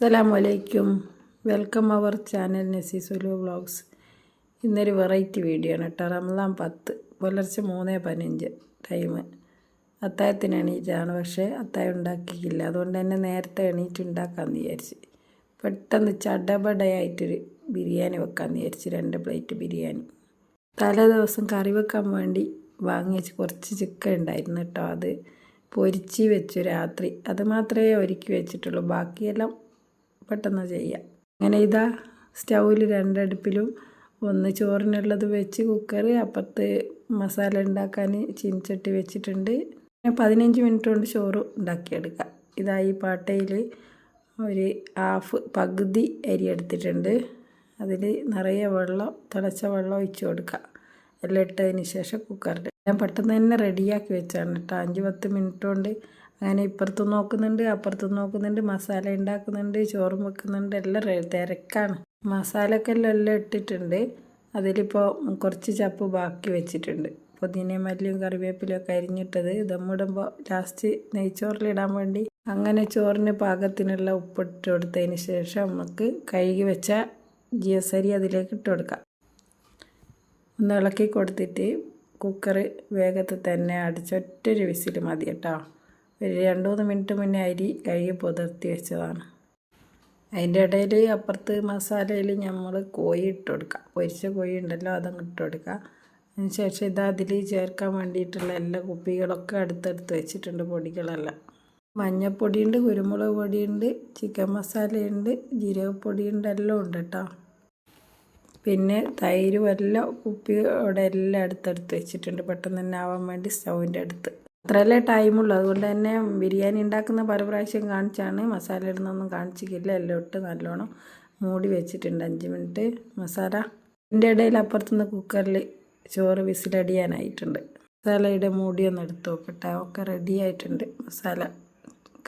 അസ്സലാമലൈക്കും. Welcome our channel നസീസുലു vlogs ഇന്നൊരു വെറൈറ്റി വീഡിയോ ആണ് കേട്ടോ. റംലാം പത്ത് പുലർച്ചെ മൂന്ന് പതിനഞ്ച് ടൈം അത്തായത്തിന് എണീറ്റാണ് പക്ഷേ അത്തായം ഉണ്ടാക്കിയില്ല. അതുകൊണ്ട് തന്നെ നേരത്തെ എണീറ്റ് ഉണ്ടാക്കാമെന്ന് വിചാരിച്ച്. പെട്ടെന്ന് ചടപടയായിട്ടൊരു ബിരിയാണി വെക്കാമെന്ന് വിചാരിച്ച്. രണ്ട് പ്ലേറ്റ് ബിരിയാണി. തലേ ദിവസം കറി വെക്കാൻ വേണ്ടി വാങ്ങിച്ച് കുറച്ച് ചിക്കൻ ഉണ്ടായിരുന്നു കേട്ടോ. അത് പൊരിച്ച് വെച്ചു രാത്രി. അത് മാത്രമേ ഒരുക്കി വെച്ചിട്ടുള്ളൂ. ബാക്കിയെല്ലാം പെട്ടെന്ന് ചെയ്യാം അങ്ങനെ ഇതാ സ്റ്റൗവിൽ രണ്ടടുപ്പിലും ഒന്ന് ചോറിനുള്ളത് വെച്ച് കുക്കർ അപ്പുറത്ത് മസാല ഉണ്ടാക്കാൻ ചീനിച്ചട്ടി വെച്ചിട്ടുണ്ട്. പിന്നെ പതിനഞ്ച് മിനിറ്റ് കൊണ്ട് ചോറ് ഉണ്ടാക്കിയെടുക്കുക. ഇതാ ഈ പാട്ടയിൽ ഒരു ഹാഫ് പകുതി അരി എടുത്തിട്ടുണ്ട്. അതിൽ നിറയെ വെള്ളം തിളച്ച വെള്ളം ഒഴിച്ചു കൊടുക്കുക. എല്ലാം ഇട്ടതിന് ശേഷം കുക്കറിൽ ഞാൻ പെട്ടെന്ന് തന്നെ റെഡിയാക്കി വെച്ചാണ് കേട്ടോ. അഞ്ച് പത്ത് മിനിറ്റ് കൊണ്ട് അങ്ങനെ ഇപ്പുറത്തും നോക്കുന്നുണ്ട് അപ്പുറത്തും നോക്കുന്നുണ്ട് മസാല ഉണ്ടാക്കുന്നുണ്ട് ചോറും വെക്കുന്നുണ്ട് എല്ലാം തിരക്കാണ്. മസാലയൊക്കെ എല്ലാം ഇട്ടിട്ടുണ്ട്. അതിലിപ്പോൾ കുറച്ച് ചപ്പ് ബാക്കി വെച്ചിട്ടുണ്ട്. പുതിനയും മല്ലിയും കറിവേപ്പിലും ഒക്കെ അരിഞ്ഞിട്ടത് ദമ്മിടുമ്പോൾ ലാസ്റ്റ് നെയ്ച്ചോറിലിടാൻ വേണ്ടി അങ്ങനെ ചോറിന് പാകത്തിനുള്ള ഉപ്പിട്ട് കൊടുത്തതിന് ശേഷം നമുക്ക് കഴുകി വെച്ച ജിയസരി അതിലേക്ക് ഇട്ട് കൊടുക്കാം. ഒന്ന് ഇളക്കി കൊടുത്തിട്ട് കുക്കർ വേഗത്തിൽ തന്നെ അടിച്ചൊറ്റൊരു വിസിൽ മതി കേട്ടോ. ഒരു രണ്ട് മൂന്ന് മിനിറ്റ് മുന്നേ അരി കഴുകി പുതിർത്തി വെച്ചതാണ്. അതിന്റെ ഇടയിൽ അപ്പുറത്ത് മസാലയിൽ നമ്മൾ കോഴി ഇട്ട് കൊടുക്കുക പൊരിച്ച കോഴി ഉണ്ടല്ലോ അതങ്ങ് ഇട്ട് കൊടുക്കുക അതിന് ശേഷം ഇത് അതിൽ ചേർക്കാൻ വേണ്ടിയിട്ടുള്ള എല്ലാ കുപ്പികളൊക്കെ അടുത്തടുത്ത് വെച്ചിട്ടുണ്ട് പൊടികളെല്ലാം. മഞ്ഞപ്പൊടിയുണ്ട് കുരുമുളക് പൊടിയുണ്ട് ചിക്കൻ മസാലയുണ്ട് ജീരകപ്പൊടിയുണ്ട് എല്ലാം ഉണ്ട് കേട്ടോ. പിന്നെ തൈരും എല്ലാം കുപ്പിയോടെ എല്ലാം അടുത്തടുത്ത് വെച്ചിട്ടുണ്ട്. പെട്ടെന്ന് തന്നെ ആവാൻ വേണ്ടി സ്റ്റൗവിന്റെ അടുത്ത്. അത്രയല്ലേ ടൈമുള്ളൂ. അതുകൊണ്ട് തന്നെ ബിരിയാണി ഉണ്ടാക്കുന്ന പല പ്രാവശ്യം കാണിച്ചാണ്. മസാല ഇടുന്നൊന്നും കാണിച്ചിട്ടില്ല. എല്ലാം ഇട്ട് നല്ലോണം മൂടി വെച്ചിട്ടുണ്ട്. അഞ്ച് മിനിറ്റ് മസാല. ഇതിന്റെ ഇടയിൽ അപ്പുറത്തുനിന്ന് കുക്കറിൽ ചോറ് വിസിലടിയാനായിട്ടുണ്ട്. മസാലയുടെ മൂടിയൊന്ന് എടുത്ത് നോക്കട്ടെ. ഒക്കെ റെഡി ആയിട്ടുണ്ട്. മസാല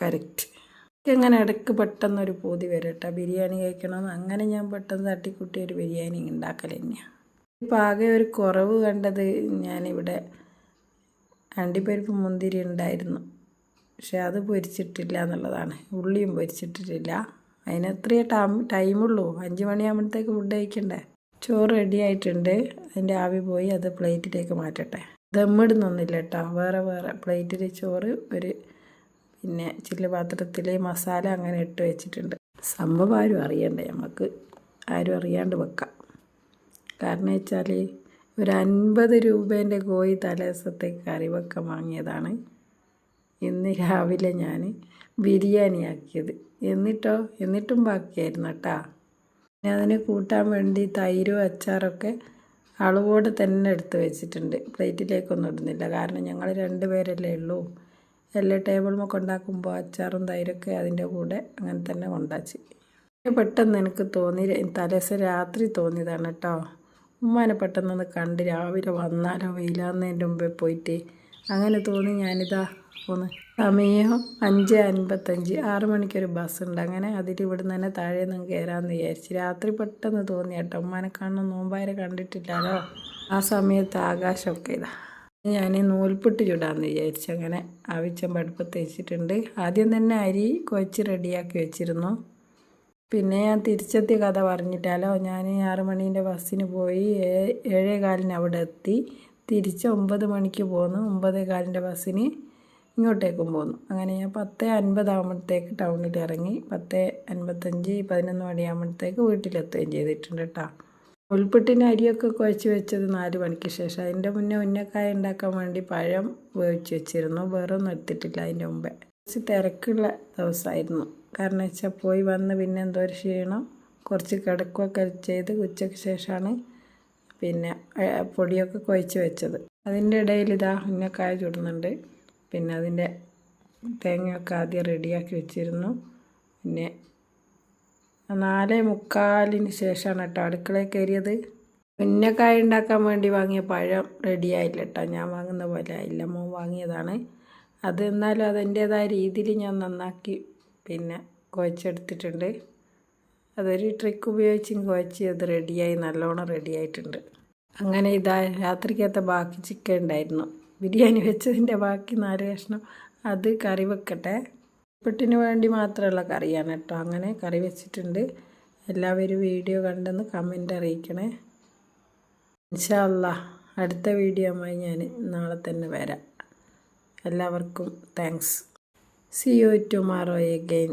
കറക്റ്റ് എനിക്കങ്ങനെ ഇടയ്ക്ക് പെട്ടെന്നൊരു പൂതി വരും കേട്ടോ. ബിരിയാണി കഴിക്കണമെന്ന്. അങ്ങനെ ഞാൻ പെട്ടെന്ന് തട്ടിക്കുട്ടി ഒരു ബിരിയാണി ഉണ്ടാക്കൽ തന്നെയാണ് ഇപ്പം ആകെ ഒരു കുറവ് കണ്ടത് ഞാനിവിടെ അണ്ടിപ്പരിപ്പ് മുന്തിരി ഉണ്ടായിരുന്നു. പക്ഷെ അത് പൊരിച്ചിട്ടില്ല എന്നുള്ളതാണ്. ഉള്ളിയും പൊരിച്ചിട്ടിട്ടില്ല അതിന് എത്രയേ ടൈം ടൈമുള്ളൂ. അഞ്ച് മണിയാകുമ്പോഴത്തേക്ക് ഫുഡ് കഴിക്കണ്ടേ? ചോറ് റെഡി ആയിട്ടുണ്ട്. അതിന്റെ ആവി പോയി അത് പ്ലേറ്റിലേക്ക് മാറ്റട്ടെ. ദമ്മിടുന്നൊന്നുമില്ല കേട്ടോ. വേറെ വേറെ. പ്ലേറ്റിൽ ചോറ് ഒരു പിന്നെ ചില്ല പാത്രത്തിൽ മസാല അങ്ങനെ ഇട്ട് വെച്ചിട്ടുണ്ട്. സംഭവം ആരും അറിയണ്ടേ. നമുക്ക് ആരും അറിയാണ്ട് വെക്കാം. കാരണം വെച്ചാൽ ഒരു അൻപത് രൂപേന്റെ കോഴി തലേസത്തെ കറിവൊക്കെ വാങ്ങിയതാണ്. ഇന്ന് രാവിലെ ഞാൻ ബിരിയാണി ആക്കിയത് എന്നിട്ടോ? എന്നിട്ടും ബാക്കിയായിരുന്നു കേട്ടാ. പിന്നെ അതിന് കൂട്ടാൻ വേണ്ടി തൈരും അച്ചാറൊക്കെ അളവോട് തന്നെ എടുത്ത് വെച്ചിട്ടുണ്ട്. പ്ലേറ്റിലേക്കൊന്നും ഇടുന്നില്ല. കാരണം ഞങ്ങൾ രണ്ട് പേരല്ലേ ഉള്ളൂ. എല്ലാ ടേബിളുമൊക്കെ ഉണ്ടാക്കുമ്പോൾ അച്ചാറും തൈരൊക്കെ അതിന്റെ കൂടെ അങ്ങനെ തന്നെ കൊണ്ടാച്ച്. പെട്ടെന്ന് എനിക്ക് തോന്നി തലേദിവസം രാത്രി തോന്നിയതാണ് കേട്ടോ. ഉമ്മാനെ പെട്ടെന്നൊന്ന് കണ്ട് രാവിലെ വന്നാലോ വെയിലാന്നതിന്റെ മുമ്പേ പോയിട്ട്. അങ്ങനെ തോന്നി ഞാനിതാ പോന്ന് സമയം അഞ്ച് അൻപത്തഞ്ച്. ആറ് മണിക്കൊരു ബസ് ഉണ്ട് അങ്ങനെ അതിൽ ഇവിടെ നിന്ന് തന്നെ താഴെ നിന്ന് കയറാമെന്ന് വിചാരിച്ച്. രാത്രി പെട്ടെന്ന് തോന്നി കേട്ടോ. ഉമ്മാനെ കാണുന്ന നോമ്പാരെ കണ്ടിട്ടില്ലല്ലോ. ആ സമയത്ത് ആകാശമൊക്കെ ഇതാ. ഞാൻ നൂൽപ്പിട്ട് ചുടാമെന്ന് വിചാരിച്ചു അങ്ങനെ ആവശ്യം പടുപ്പ് വെച്ചിട്ടുണ്ട്. ആദ്യം തന്നെ അരി കുഴച്ച് റെഡിയാക്കി വെച്ചിരുന്നു. പിന്നെ ഞാൻ തിരിച്ചെത്തിയ കഥ പറഞ്ഞിട്ടാലോ? ഞാൻ ആറ് മണീന്റെ ബസ്സിന് പോയി ഏഴേ കാലിന് അവിടെ എത്തി. തിരിച്ച് ഒമ്പത് മണിക്ക് പോന്നു. ഒമ്പതേ കാലിന്റെ ബസ്സിന് ഇങ്ങോട്ടേക്കും പോന്നു. അങ്ങനെ ഞാൻ പത്ത് അൻപതാകുമ്പോഴത്തേക്ക് ടൗണിൽ ഇറങ്ങി. പത്ത് അൻപത്തഞ്ച് പതിനൊന്ന് മണിയാകുമ്പോഴത്തേക്ക് വീട്ടിലെത്തുകയും ചെയ്തിട്ടുണ്ട് കേട്ടോ ഉൾപ്പെട്ടിന് അരിയൊക്കെ കുഴച്ച് വെച്ചത് നാല് മണിക്ക് ശേഷം. അതിന്റെ മുന്നേ ഉന്നക്കായ ഉണ്ടാക്കാൻ വേണ്ടി പഴം വേവിച്ച് വെച്ചിരുന്നു. വേറൊന്നും എടുത്തിട്ടില്ല അതിന്റെ മുമ്പേ. കുറച്ച് തിരക്കുള്ള ദിവസമായിരുന്നു. കാരണം വെച്ചാൽ പോയി വന്ന് പിന്നെ എന്തോ ഒരു ക്ഷീണം. കുറച്ച് കിടക്കുകയൊക്കെ ചെയ്ത് ഉച്ചയ്ക്ക് ശേഷമാണ് പിന്നെ പൊടിയൊക്കെ കുഴച്ച് വെച്ചത്. അതിന്റെ ഇടയിൽ ഇതാ ഉന്നക്കായ ചുടുന്നുണ്ട്. പിന്നെ അതിന്റെ തേങ്ങയൊക്കെ ആദ്യം റെഡിയാക്കി വെച്ചിരുന്നു. പിന്നെ നാലേ മുക്കാലിന് ശേഷമാണ് കേട്ടോ അടുക്കളയിൽ കയറിയത്. ഉന്നക്കായ ഉണ്ടാക്കാൻ വേണ്ടി വാങ്ങിയ പഴം റെഡി ആയില്ല കേട്ടോ. ഞാൻ വാങ്ങുന്ന പോലെ ആയില്ല. മോൻ വാങ്ങിയതാണ്. അത് എന്നാലും അതിന്റേതായ രീതിയിൽ ഞാൻ നന്നാക്കി പിന്നെ കുഴച്ചെടുത്തിട്ടുണ്ട്. അതൊരു ട്രിക്ക് ഉപയോഗിച്ച് കുഴച്ച് അത് റെഡിയായി നല്ലോണം റെഡിയായിട്ടുണ്ട് അങ്ങനെ ഇതാ രാത്രിക്കകത്ത് ബാക്കി ചിക്കൻ ഉണ്ടായിരുന്നു. ബിരിയാണി വെച്ചതിന്റെ ബാക്കി നാല് കഷ്ണം അത് കറി വെക്കട്ടെ. പെട്ടിന് വേണ്ടി മാത്രമുള്ള കറിയാണ് കേട്ടോ. അങ്ങനെ കറി വെച്ചിട്ടുണ്ട്. എല്ലാവരും വീഡിയോ കണ്ടെന്ന് കമന്റ് അറിയിക്കണേ. ഇൻഷാല്ല അടുത്ത വീഡിയോയുമായി ഞാൻ നാളെ തന്നെ വരാം. എല്ലാവർക്കും thanks see you tomorrow again